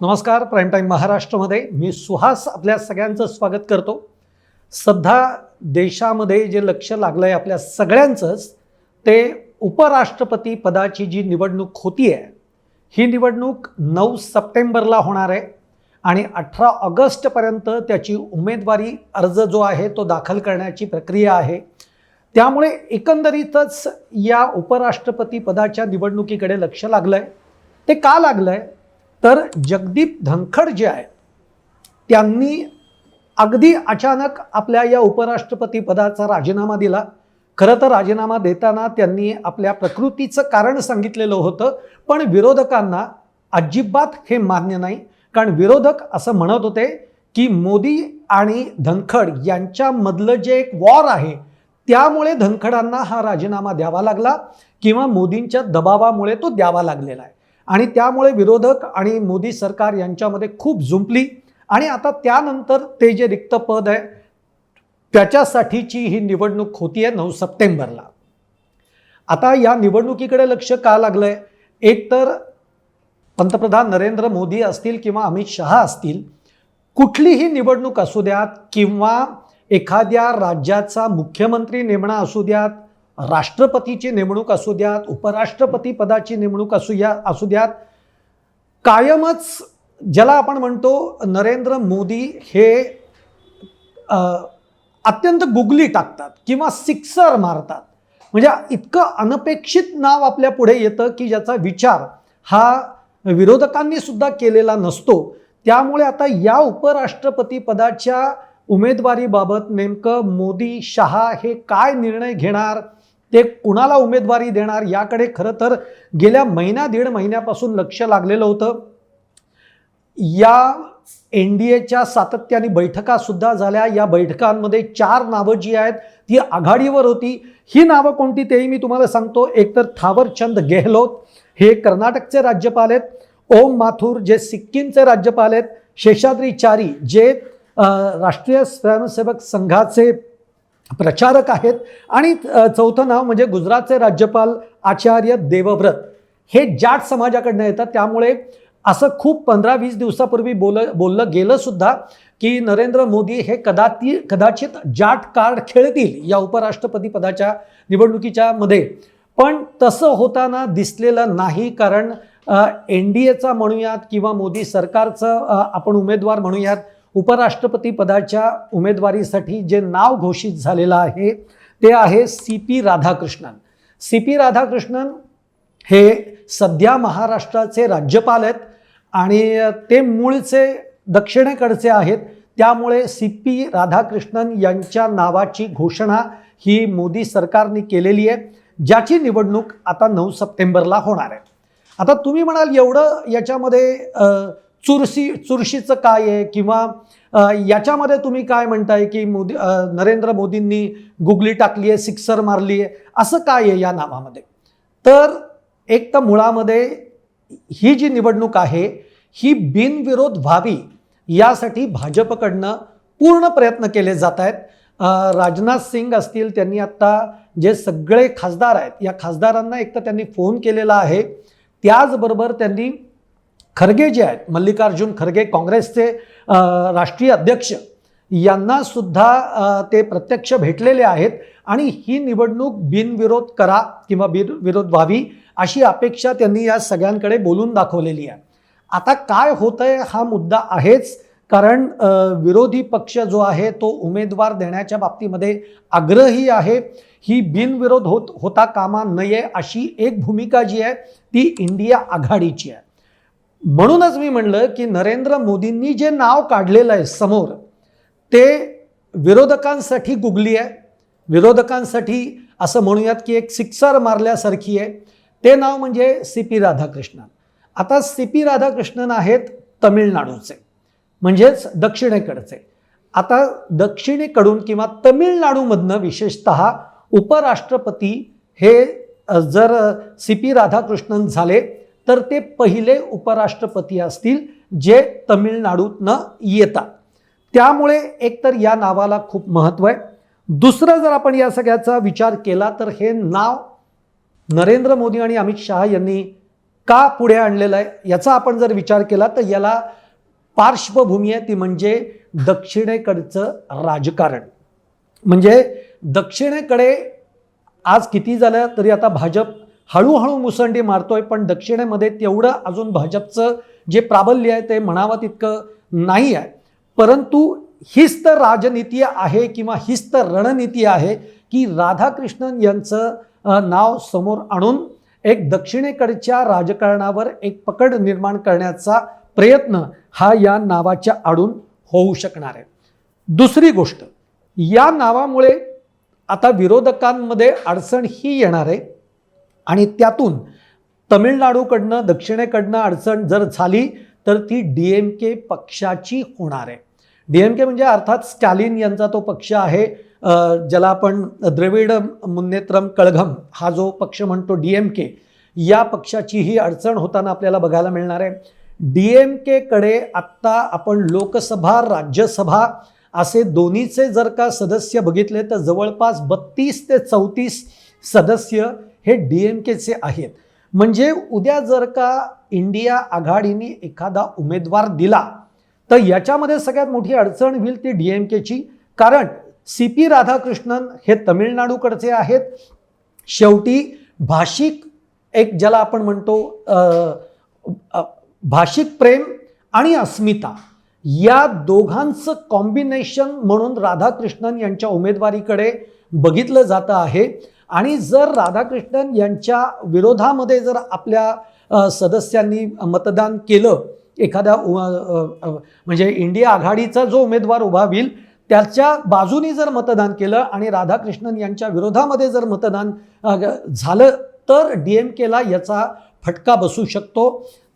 नमस्कार prime time महाराष्ट्रामध्ये मी सुहास आपल्या सगळ्यांचं स्वागत करतो. सध्या देशामध्ये जे लक्ष लागलं आहे आपल्या सगळ्यांचंच ते उपराष्ट्रपती पदाची जी निवडणूक होती आहे ही निवडणूक नऊ सप्टेंबरला होणार आहे आणि अठरा ऑगस्टपर्यंत त्याची उमेदवारी अर्ज जो आहे तो दाखल करण्याची प्रक्रिया आहे. त्यामुळे एकंदरीतच या उपराष्ट्रपती पदाच्या निवडणुकीकडे लक्ष लागलं आहे ते का लागलं आहे तर जगदीप धनखड जे आहेत त्यांनी अगदी अचानक आपल्या या उपराष्ट्रपती पदाचा राजीनामा दिला. खरं तर राजीनामा देताना त्यांनी आपल्या प्रकृतीचं कारण सांगितलेलं होतं पण विरोधकांना अजिबात हे मान्य नाही. कारण विरोधक असं म्हणत होते की मोदी आणि धनखड यांच्यामधलं जे एक वॉर आहे त्यामुळे धनखडांना हा राजीनामा द्यावा लागला किंवा मोदींच्या दबावामुळे तो द्यावा लागलेला आहे. आणि त्यामुळे विरोधक आणि मोदी सरकार यांच्यामध्ये खूप जुंपली. आणि आता त्यानंतर ते जे रिक्त पद आहे त्याच्यासाठीची ही निवडणूक होती आहे नऊ सप्टेंबरला. आता या निवडणुकीकडे लक्ष का लागलं आहे एकतर पंतप्रधान नरेंद्र मोदी असतील किंवा अमित शहा असतील कुठलीही निवडणूक असू द्यात किंवा एखाद्या राज्याचा मुख्यमंत्री नेमणा असू द्यात राष्ट्रपतीची नेमणूक असू द्यात उपराष्ट्रपती पदाची नेमणूक असू या असू द्यात. कायमच ज्याला आपण म्हणतो नरेंद्र मोदी हे अत्यंत गुगली टाकतात किंवा सिक्सर मारतात. म्हणजे इतकं अनपेक्षित नाव आपल्या पुढे येतं की ज्याचा विचार हा विरोधकांनी सुद्धा केलेला नसतो. त्यामुळे आता या उपराष्ट्रपती पदाच्या उमेदवारीबाबत नेमकं मोदी शहा हे काय निर्णय घेणार? ते कुणाला उमेदवारी देणार याकडे खरं तर गेल्या महिना दीड महिन्यापासून लक्ष लागलेलं होतं. या एन डी एच्या सातत्याने बैठकासुद्धा झाल्या. या बैठकांमध्ये चार नावं जी आहेत ती आघाडीवर होती. ही नावं कोणती तेही मी तुम्हाला सांगतो. एकतर थावरचंद गेहलोत हे कर्नाटकचे राज्यपाल आहेत. ओम माथुर जे सिक्कीमचे राज्यपाल आहेत. शेषाद्री चारी जे राष्ट्रीय स्वयंसेवक संघाचे प्रचारक आहेत. आणि चौथं नाव म्हणजे गुजरातचे राज्यपाल आचार्य देवव्रत. हे जाट समाजाकडनं येतात. त्यामुळे असं खूप पंधरा वीस दिवसापूर्वी बोल बोललं गेलं सुद्धा की नरेंद्र मोदी हे कदाती कदाचित जाट कार्ड खेळतील या उपराष्ट्रपती पदाच्या निवडणुकीच्या मध्ये. पण तसं होताना दिसलेलं नाही कारण एन डी एचा म्हणूयात किंवा मोदी सरकारचं आपण उमेदवार म्हणूयात उपराष्ट्रपती पदाच्या उमेदवारीसाठी जे नाव घोषित झालेलं आहे ते आहे C P Radhakrishnan. C P Radhakrishnan हे सध्या महाराष्ट्राचे राज्यपाल आहेत आणि ते मूळचे दक्षिणेकडचे आहेत. त्यामुळे सी पी राधाकृष्णन यांच्या नावाची घोषणा ही मोदी सरकारने केलेली आहे ज्याची निवडणूक आता नऊ सप्टेंबरला होणार आहे. आता तुम्ही म्हणाल एवढं याच्यामध्ये चुरशी चुरशीचं काय आहे? किंवा याच्यामध्ये तुम्ही काय म्हणताय की मोदी नरेंद्र मोदींनी गुगली टाकली आहे सिक्सर मारली आहे असं काय आहे या नावामध्ये? तर एक तर मुळामध्ये ही जी निवडणूक आहे ही बिनविरोध व्हावी यासाठी भाजपकडनं पूर्ण प्रयत्न केले जात आहेत. राजनाथ सिंग असतील त्यांनी आत्ता जे सगळे खासदार आहेत या खासदारांना एक तर त्यांनी फोन केलेला आहे. त्याचबरोबर त्यांनी खरगे जे आहेत मल्लिकार्जुन खरगे काँग्रेसचे राष्ट्रीय अध्यक्ष यांना सुद्धा ते प्रत्यक्ष भेटलेले आहेत. आणि ही निवडणूक बिनविरोध करा किंवा बिनविरोध व्हावी अशी अपेक्षा त्यांनी या सगळ्यांकडे बोलून दाखवलेली आहे. आता काय होतंय हा मुद्दा आहेच कारण विरोधी पक्ष जो आहे तो उमेदवार देण्याच्या बाबतीमध्ये आग्रही आहे. ही बिनविरोध होत होता कामा नये अशी एक भूमिका जी आहे ती इंडिया आघाडीची आहे. म्हणूनच मी म्हणलं की नरेंद्र मोदींनी जे नाव काढलेलं आहे समोर ते विरोधकांसाठी गुगली आहे. विरोधकांसाठी असं म्हणूयात की एक सिक्सर मारल्यासारखी आहे. ते नाव म्हणजे सी पी राधाकृष्णन. आता सी पी राधाकृष्णन आहेत तमिळनाडूचे म्हणजेच दक्षिणेकडचे. आता दक्षिणेकडून किंवा तमिळनाडूमधनं विशेषत उपराष्ट्रपती हे जर सी पी राधाकृष्णन झाले तर ते पहिले उपराष्ट्रपती असतील जे तमिळनाडूतनं येतात. त्यामुळे एकतर या नावाला खूप महत्त्व आहे. दुसरं जर आपण या सगळ्याचा विचार केला तर हे नाव नरेंद्र मोदी आणि अमित शहा यांनी का पुढे आणलेलं आहे याचा आपण जर विचार केला तर याला पार्श्वभूमी आहे ती म्हणजे दक्षिणेकडचं राजकारण. म्हणजे दक्षिणेकडे आज किती झालं तरी आता भाजप हळूहळू मुसंडी मारतोय पण दक्षिणेमध्ये तेवढं अजून भाजपचं जे प्राबल्य आहे ते म्हणावं तितकं नाही आहे. परंतु हीच तर राजनीती आहे किंवा हीच तर रणनीती आहे की राधाकृष्णन यांचं नाव समोर आणून एक दक्षिणेकडच्या राजकारणावर एक पकड निर्माण करण्याचा प्रयत्न हा या नावाच्या आडून होऊ शकणार आहे. दुसरी गोष्ट या नावामुळे आता विरोधकांमध्ये अडचण ही येणार आहे आणि त्यातून तमिळनाडूकडनं दक्षिणेकडनं अडचण जर झाली तर ती डी एम के पक्षाची होणार आहे. डी एम के म्हणजे अर्थात स्टॅलिन यांचा तो पक्ष आहे ज्याला आपण द्रविड मुन्नेत्रम कळघम हा जो पक्ष म्हणतो डी एम के या पक्षाची ही अडचण होताना आपल्याला बघायला मिळणार आहे. डी एम केकडे आत्ता आपण लोकसभा राज्यसभा असे दोन्हीचे जर का सदस्य बघितले तर जवळपास बत्तीस ते चौतीस सदस्य हे डी एम केचे आहेत. म्हणजे उद्या जर का इंडिया आघाडीने एखादा उमेदवार दिला तर याच्यामध्ये सगळ्यात मोठी अडचण होईल ती डी एम केची कारण सी पी राधाकृष्णन हे तमिळनाडूकडचे आहेत. शेवटी भाषिक एक ज्याला आपण म्हणतो भाषिक प्रेम आणि अस्मिता या दोघांचं कॉम्बिनेशन म्हणून राधाकृष्णन यांच्या उमेदवारीकडे बघितलं जातं आहे. आणि जर राधाकृष्णन यांच्या विरोधामध्ये जर आपल्या सदस्यांनी मतदान केलं एखाद्या उ- म्हणजे इंडिया आघाडीचा जो उमेदवार उभा होईल त्याच्या बाजूनी जर मतदान केलं आणि राधाकृष्णन यांच्या विरोधामध्ये जर मतदान झालं तर डी एम केला याचा फटका बसू शकतो.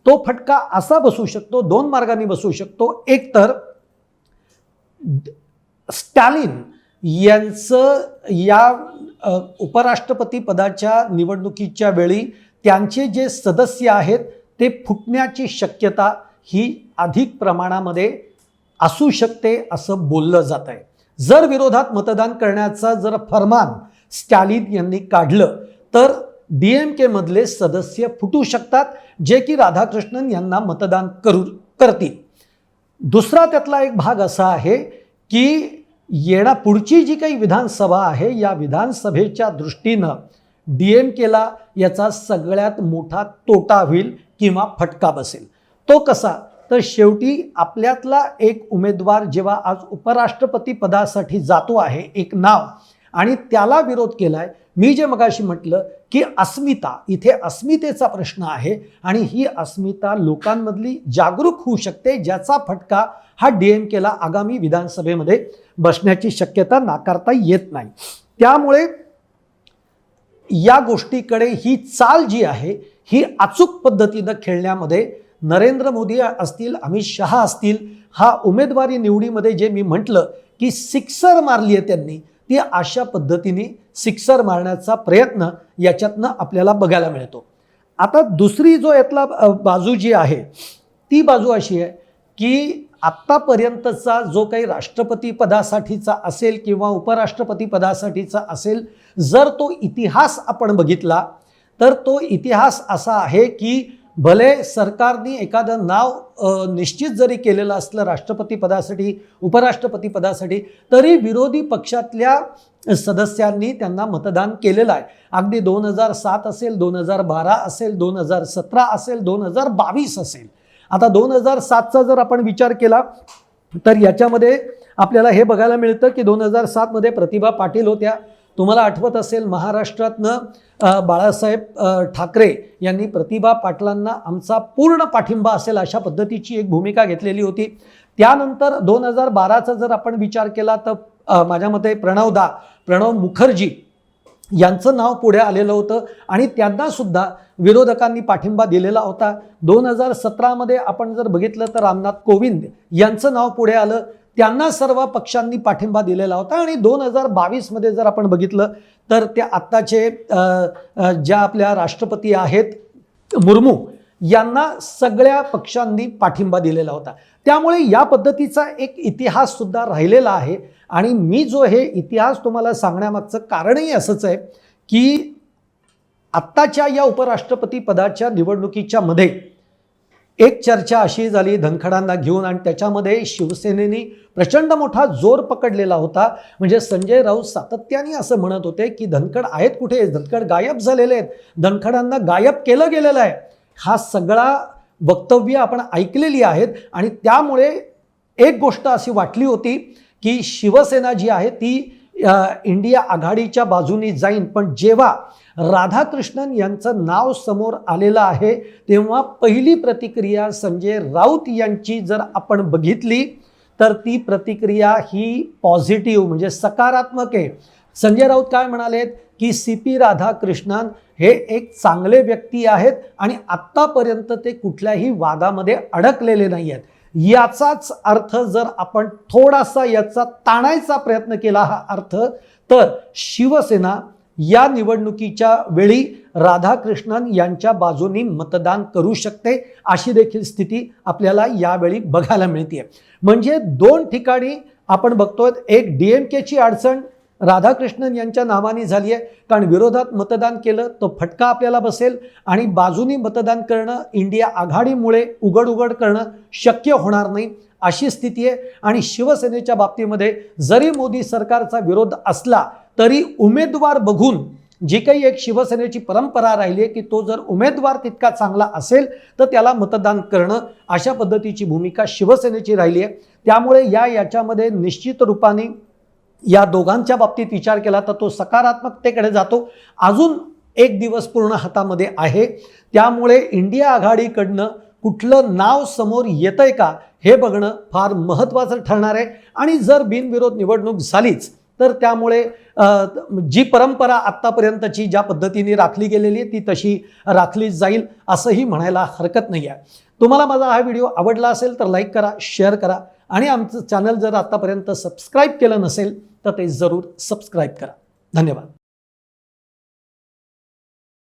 तो फटका असा बसू शकतो दोन मार्गाने बसू शकतो. एक तर स्टॅलिन यांचं या उपराष्ट्रपती पदाच्या निवडणुकीच्या वेळी त्यांचे जे सदस्य आहेत ते फुटण्याची शक्यता ही अधिक प्रमाणामध्ये असू शकते असं बोललं जात आहे जर विरोधात मतदान करण्याचा जर फरमान स्टॅलिन यांनी काढलं तर डी एम केमधले सदस्य फुटू शकतात जे की राधाकृष्णन यांना मतदान करू करतील. दुसरा त्यातला एक भाग असा आहे की येणा पुढची जी काही विधानसभा आहे या विधानसभेच्या दृष्टीनं डी एम केला याचा सगळ्यात मोठा तोटा होईल किंवा फटका बसेल. तो कसा? तर शेवटी आपल्यातला एक उमेदवार जेव्हा आज उपराष्ट्रपती पदासाठी जातो आहे एक नाव आणि त्याला विरोध केलाय. मी जे मगाशी म्हटलं की अस्मिता इथे अस्मितेचा प्रश्न आहे आणि ही अस्मिता लोकांमधली जागरूक होऊ शकते ज्याचा फटका हा डी एम केला आगामी विधानसभेमध्ये बसण्याची शक्यता नाकारता येत नाही. त्यामुळे या गोष्टीकडे ही चाल जी आहे ही अचूक पद्धतीनं खेळण्यामध्ये नरेंद्र मोदी असतील अमित शहा असतील हा उमेदवारी निवडीमध्ये जे मी म्हटलं की सिक्सर मारली आहे त्यांनी ती अशा पद्धतीने सिक्सर मारण्याचा प्रयत्न याच्यातनं आपल्याला बघायला मिळतो. आता दुसरी जो यातला बाजू जी आहे ती बाजू अशी आहे की आत्तापर्यंतचा जो काही राष्ट्रपती पदासाठीचा असेल किंवा उपराष्ट्रपती पदासाठीचा असेल जर तो इतिहास आपण बघितला तर तो इतिहास असा आहे की भले सरकारने एखादं नाव निश्चित जरी केलेलं असलं राष्ट्रपती पदासाठी उपराष्ट्रपती पदासाठी तरी विरोधी पक्षातल्या सदस्यांनी त्यांना मतदान केलेलं आहे. अगदी दोन हजार सात असेल दोन हजार बारा असेल दोन हजार सतरा असेल दोन हजार बावीस असेल. आता दोन हजार सातचा जर आपण विचार केला तर याच्यामध्ये आपल्याला हे बघायला मिळतं की दोन हजार सातमध्ये प्रतिभा पाटील होत्या तुम्हाला आठवत असेल महाराष्ट्रातनं बाळासाहेब ठाकरे यांनी प्रतिभा पाटलांना आमचा पूर्ण पाठिंबा असेल अशा पद्धतीची एक भूमिका घेतलेली होती. त्यानंतर दोन हजार बाराचा जर आपण विचार केला तर माझ्या मते प्रणवदा प्रणव मुखर्जी यांचं नाव पुढे आलेलं होतं आणि त्यांनासुद्धा विरोधकांनी पाठिंबा दिलेला होता. दोन हजार सतरामध्ये आपण जर बघितलं तर रामनाथ कोविंद यांचं नाव पुढे आलं. त्यांना सर्व पक्षांनी पाठिंबा दिलेला होता आणि दोन हजार बावीसमध्ये जर आपण बघितलं तर त्या आत्ताचे ज्या आपल्या राष्ट्रपती आहेत मुर्मू यांना सगळ्या पक्षांनी पाठिंबा दिलेला होता. त्यामुळे या पद्धतीचा एक इतिहास सुद्धा राहिलेला आहे. आणि मी जो हे इतिहास तुम्हाला सांगण्यामागचं कारणही असंच आहे की आत्ताच्या या उपराष्ट्रपती पदाच्या निवडणुकीच्या मध्ये एक चर्चा अशी झाली धनखडांना घेऊन आणि त्याच्यामध्ये शिवसेनेने प्रचंड मोठा जोर पकडलेला होता. म्हणजे संजय राऊत सातत्याने असं म्हणत होते की धनखड आहेत कुठे? धनखड गायब झालेले आहेत. धनखडांना गायब केलं गेलेलं आहे. हा सगळा वक्तव्य आपण ऐकलेली आहेत आणि त्यामुळे एक गोष्ट अशी वाटली होती की शिवसेना जी आहे ती इंडिया आघाडीच्या बाजूनी जाईन. पण जेव्हा राधाकृष्णन यांचं नाव समोर आलेलं आहे तेव्हा पहिली प्रतिक्रिया संजय राऊत यांची जर आपण बघितली तर ती प्रतिक्रिया ही पॉझिटिव्ह म्हणजे सकारात्मक आहे. संजय राऊत काय म्हणालेत? की सी पी राधाकृष्णन हे एक चांगले व्यक्ती आहेत आणि आत्तापर्यंत ते कुठल्याही वादामध्ये अडकलेले नाही आहेत याचाच अर्थ जर आपण थोडासा याचा ताणायचा प्रयत्न केला हा अर्थ तर शिवसेना या निवडणुकीच्या वेळी राधाकृष्णन यांच्या बाजूनी मतदान करू शकते अशी देखील स्थिती आपल्याला यावेळी बघायला मिळते म्हणजे दोन ठिकाणी आपण बघतोय एक डी एम केची अडचण राधाकृष्णन यांच्या नावाने झाली आहे. कारण विरोधात मतदान केलं तो फटका आपल्याला बसेल आणि बाजूनी मतदान करणं इंडिया आघाडीमुळे उघड उघड करणं शक्य होणार नाही अशी स्थिती आहे. आणि शिवसेनेच्या बाबतीमध्ये जरी मोदी सरकारचा विरोध असला तरी उमेदवार बघून जी काही एक शिवसेनेची परंपरा राहिली आहे की तो जर उमेदवार तितका चांगला असेल तर त्याला मतदान करणं अशा पद्धतीची भूमिका शिवसेनेची राहिली आहे. त्यामुळे या याच्यामध्ये निश्चित रूपाने या दोघांच्या बाबतीत विचार केला तर तो सकारात्मकतेकडे जातो. अजून एक दिवस पूर्ण हातामध्ये आहे. त्यामुळे इंडिया आघाडीकडनं कुठलं नाव समोर येतंय का हे बघणं फार महत्त्वाचं ठरणार आहे. आणि जर बिनविरोध निवडणूक झालीच तर त्यामुळे जी परंपरा आत्तापर्यंतची ज्या पद्धतीने राखली गेलेली आहे ती तशी राखली जाईल असंही म्हणायला हरकत नाही आहे तुम्हाला माझा हा व्हिडिओ आवडला असेल तर लाईक करा शेअर करा. आणि आमचं चॅनल जर आत्तापर्यंत सबस्क्राईब केलं नसेल तर ते जरूर सबस्क्राईब करा. धन्यवाद.